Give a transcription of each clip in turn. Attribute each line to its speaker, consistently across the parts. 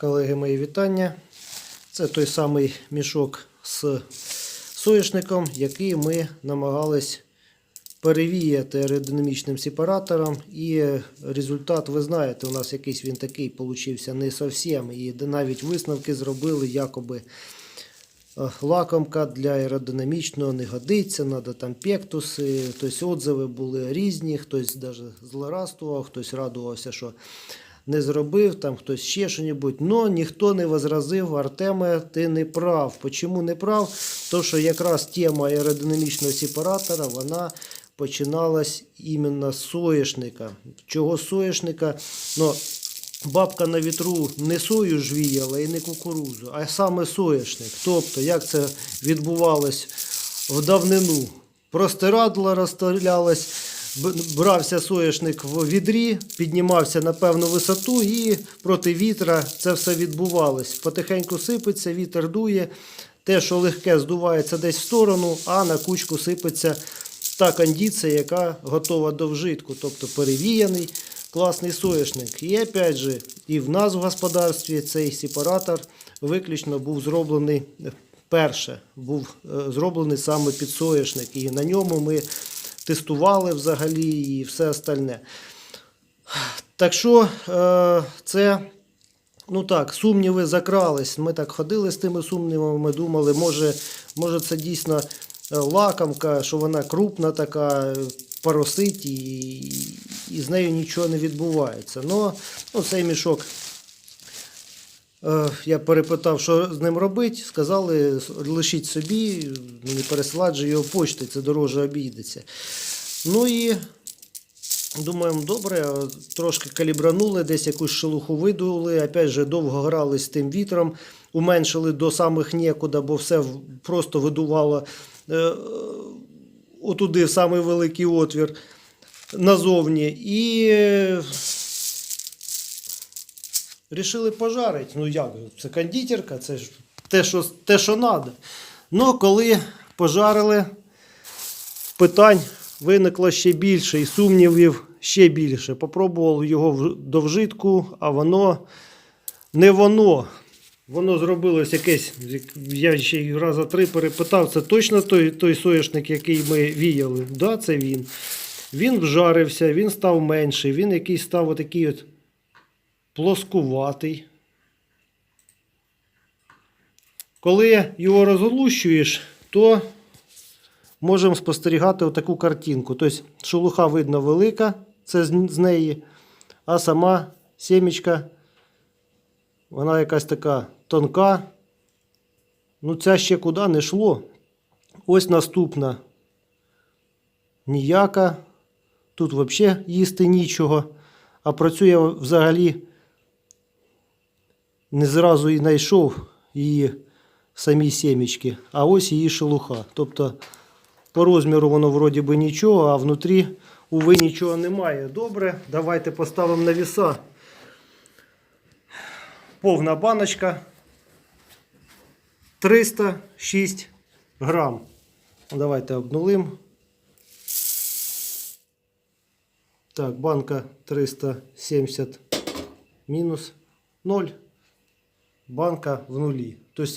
Speaker 1: Колеги, мої вітання. Це той самий мішок з соняшником, який ми намагались перевіяти аеродинамічним сепаратором. І результат, ви знаєте, у нас якийсь він такий получився не зовсім. І навіть висновки зробили, якоби е, лакомка для аеродинамічного не годиться, треба там пектуси. Тобто отзиви були різні, хтось навіть злорадствував, хтось радувався, що не зробив, там хтось ще щось. Но ніхто не возразив, Артеме, ти не прав. Почому не прав? То, що якраз тема аеродинамічного сепаратора, вона починалась іменно з соєшника. Чого соєшника? Ну, бабка на вітру не сою ж віяла і не кукурузу, а саме соєшник. Тобто, як це відбувалось в давнину? Простирадла розстрілялась, брався соєшник в відрі, піднімався на певну висоту і проти вітра це все відбувалось. Потихеньку сипеться, вітер дує. Те, що легке, здувається десь в сторону, а на кучку сипеться та кондиція, яка готова до вжитку, тобто перевіяний класний соєшник. І опять же, і в нас в господарстві цей сепаратор виключно був зроблений е, перше, був е, зроблений саме під соєшник. І на ньому ми тестували взагалі і все остальне. Так що е, це. Ну так, сумніви закрались. Ми так ходили з тими сумнівами. Ми думали, може, може це дійсно е, лакомка, що вона крупна така, поросить і, і з нею нічого не відбувається. Ну, ну цей мішок. Е, Я перепитав, що з ним робити. Сказали, лишіть собі, не пересилати його почти, це дороже обійдеться. Ну і Думаємо, добре, трошки калібранули, десь якусь шелуху видули, опять же, довго грали з тим вітром, уменшили до самих нікуди, бо все просто видувало е, отуди, в самий великий отвір назовні. І рішили пожарити. Ну як, це кондитерка, це ж те, що те, що треба. Ну, коли пожарили, питань виникло ще більше і сумнівів ще більше. Попробував його до вжитку, а воно не воно. Воно зробилось якесь. Я ще й раза три перепитав, це точно той, той соняшник, який ми віяли. Да, це він. Він вжарився, він став менший, він якийсь став отакий от плоскуватий. Коли його розлущуєш, то можемо спостерігати отаку картинку. Тобто шелуха видно велика, це з неї, а сама сімечка, вона якась така тонка. Ну, ця ще куди не йшло. Ось наступна. Ніяка. Тут взагалі їсти нічого. А працює взагалі не зразу і знайшов її самі сімечки, а ось її шелуха. Тобто по розміру воно вроді би нічого, а внутрі, уви, нічого немає. Добре, давайте поставимо на віса. Повна баночка. 306 грам. Давайте обнулим. Так, банка 370 мінус 0. Банка в нулі. Тобто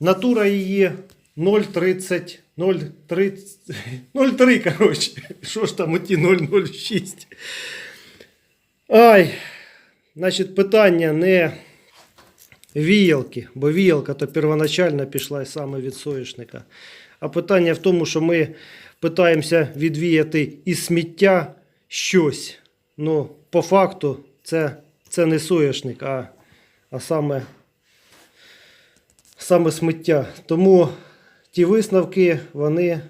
Speaker 1: натура її 0,30, 0,30, 0,3, коротше. Що ж там оті 0,06? Ай, значить, питання не віялки, бо віялка то первоначально пішла саме від соняшника. А питання в тому, що ми питаємося відвіяти із сміття щось. Ну, по факту, це, це не соняшник, а, а саме саме сміття. Тому ті висновки вони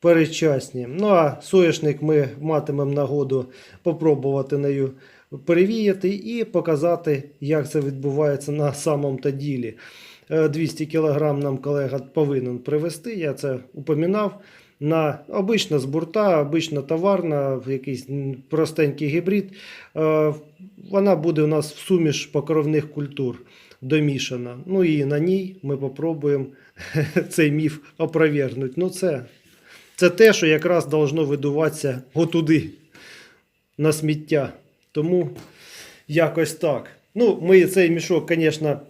Speaker 1: передчасні. Ну а соняшник ми матимемо нагоду попробувати нею перевіяти і показати, як це відбувається на самому та ділі. Е, 200 кг нам колега повинен привезти, я це упоминав. На обично з бурта, обично товарна, якийсь простенький гібрид. Е, Вона буде у нас в суміш покровних культур домішана. Ну і на ній ми попробуємо цей міф опровергнути. Ну, це, це те, що якраз должно видуватися отуди, на сміття. Тому якось так. Ну, ми цей мішок, звісно,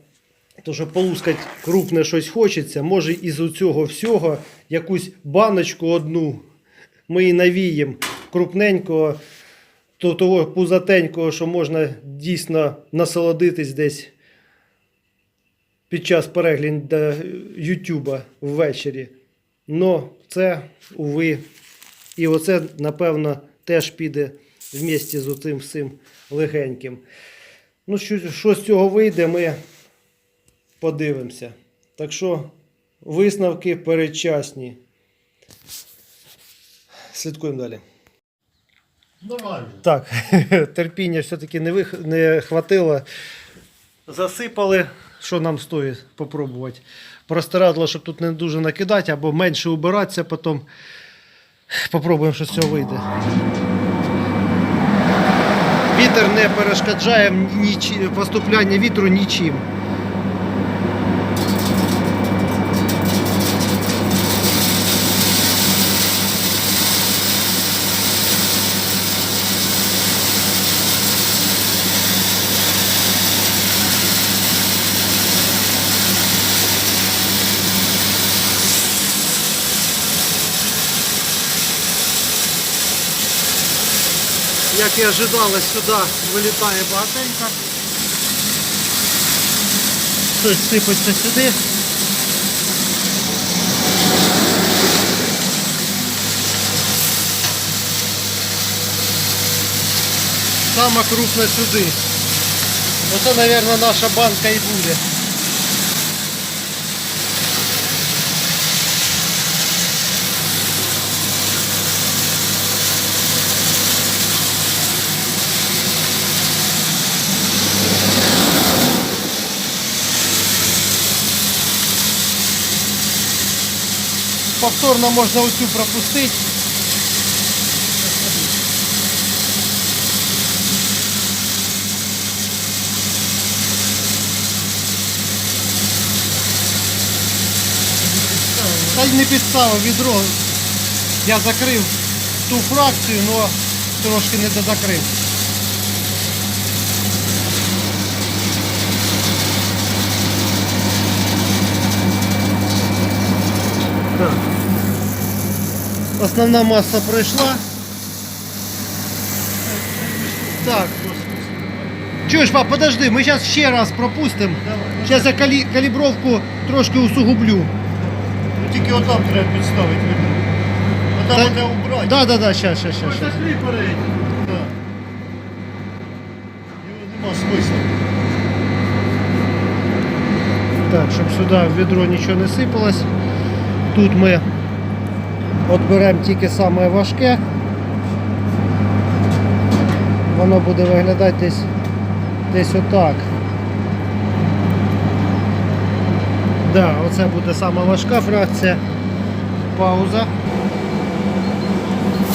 Speaker 1: то що полускать крупне щось хочеться. Може із цього всього якусь баночку одну ми і навіємо крупненького, то того пузатенького, що можна дійсно насолодитись десь під час перегляду Ютуба ввечері. Но це, уви, і оце, напевно, теж піде в місті з оцим всім легеньким. Ну, що, що з цього вийде, ми подивимося. Так що висновки передчасні. Слідкуємо далі.
Speaker 2: Давай.
Speaker 1: Так, терпіння все-таки не, вих... не хватило. Засипали, що нам стоїть попробувати. Простирадло, щоб тут не дуже накидати, або менше убиратися, потім попробуємо, що з цього вийде. Вітер не перешкоджає ніч... поступляння вітру нічим. Як і ожидалось, сюди вилітає багатенько. Щось сипеться сюди. Саме крупне сюди. Оце, мабуть, наша банка і буде. Повторно можна оцю пропустити. Та й не підставив відро. Я закрив ту фракцію, але трошки не дозакрив. Основна маса пройшла. Так. Чуєш, пап, подожди, ми зараз ще раз пропустимо. Зараз я калі... калібровку трошки усугублю.
Speaker 2: Ну, Тільки отам треба підставити відро. А там треба убрати.
Speaker 1: Да, да, да, щас, щас, щас. щас.
Speaker 2: Пошли перейдемо. Так. Його нема смисла.
Speaker 1: Так, щоб сюди в відро нічого не сипалось. Тут ми От беремо тільки саме важке. Воно буде виглядати десь, десь отак. Да, оце буде сама важка фракція. Пауза.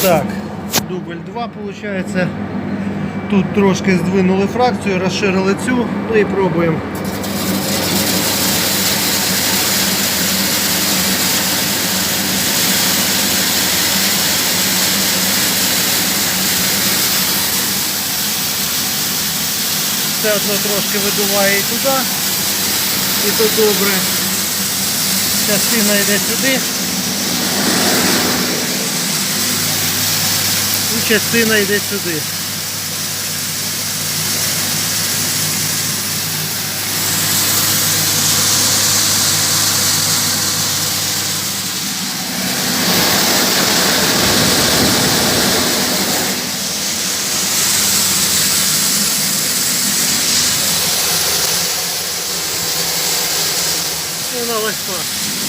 Speaker 1: Так, дубль 2 виходить. Тут трошки здвинули фракцію, розширили цю, ну і пробуємо. Все одно трошки видуває і туди, і то добре. Частина йде сюди. І частина йде сюди. Вона важка.
Speaker 2: Туди що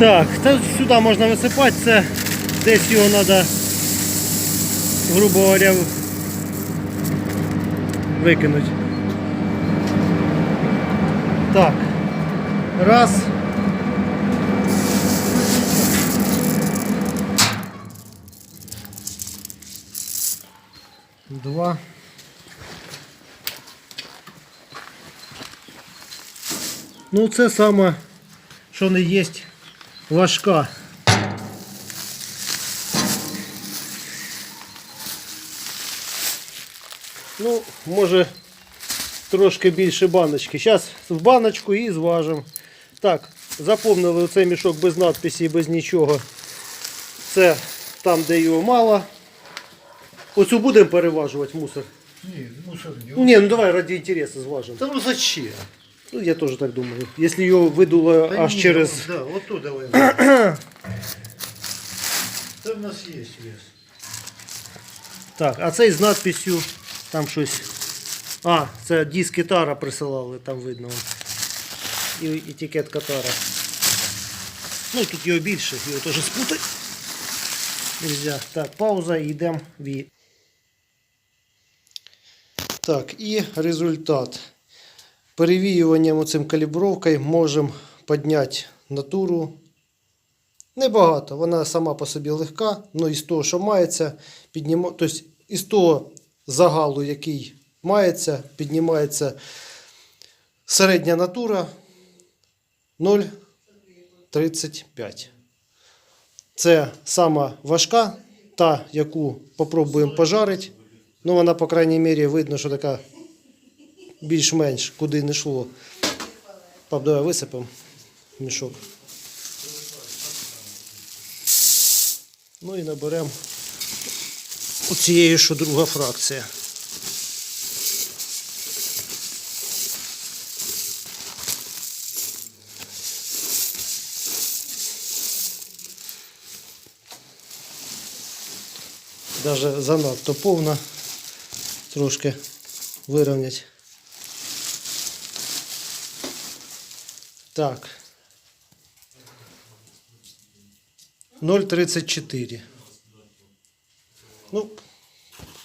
Speaker 1: Так, та сюди можна висипати, це Десь його треба, грубо говоря, викинути. Так. Раз. Два. Ну, це саме, що не є важка. Ну, може, трошки більше баночки. Зараз в баночку і зважимо. Так, заповнили оцей мішок без надписі, без нічого. Це там, де його мало. Оцю будемо переважувати мусор.
Speaker 2: Ні, мусор не.
Speaker 1: Ні, ну давай ради інтересу зважимо.
Speaker 2: Та ну зачем?
Speaker 1: Ну, я теж так думаю. Якщо його видуло
Speaker 2: Та
Speaker 1: аж
Speaker 2: ні,
Speaker 1: через.
Speaker 2: Да, отут давай. Це в нас є вес.
Speaker 1: Так, а цей з надписью там щось. А, це диск Тара присилали, там видно. І етикетка Тара. Ну тут його більше, його теж спутати. Нельзя. Так, пауза і йдемо в. Так, і результат. Перевіюванням оцим калібровкою можемо підняти натуру Небагато, вона сама по собі легка, але із того, що мається, підніма... тобто із того загалу, який мається, піднімається середня натура 0,35. Це сама важка, та, яку попробуємо пожарити. Ну, вона, по крайній мірі, видно, що така більш-менш куди не йшло. Пап, давай висипемо мішок. Ну і наберемо оцією, що друга фракція. Даже занадто повна. Трошки вирівнять. Так. 0,34. Ну,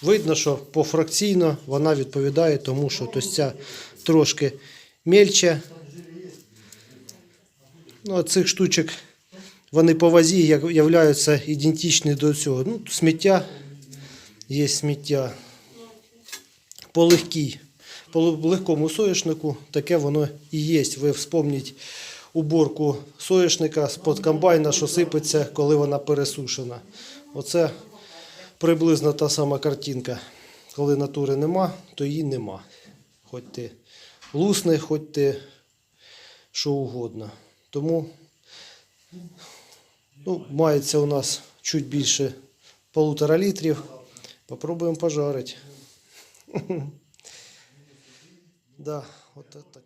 Speaker 1: видно, що пофракційно вона відповідає тому, що тобто ця трошки мельче. Ну, а цих штучок вони по вазі являються ідентичні до цього. Ну, сміття є сміття. По легкій, по легкому соняшнику таке воно і є. Ви вспомніть уборку соняшника з-под комбайна, що сипеться, коли вона пересушена. Оце приблизно та сама картинка. Коли натури нема, то її нема. Хоч ти лусне, хоч ти що угодно. Тому ну, мається у нас чуть більше полутора літрів. Попробуємо пожарити. Да, вот таке.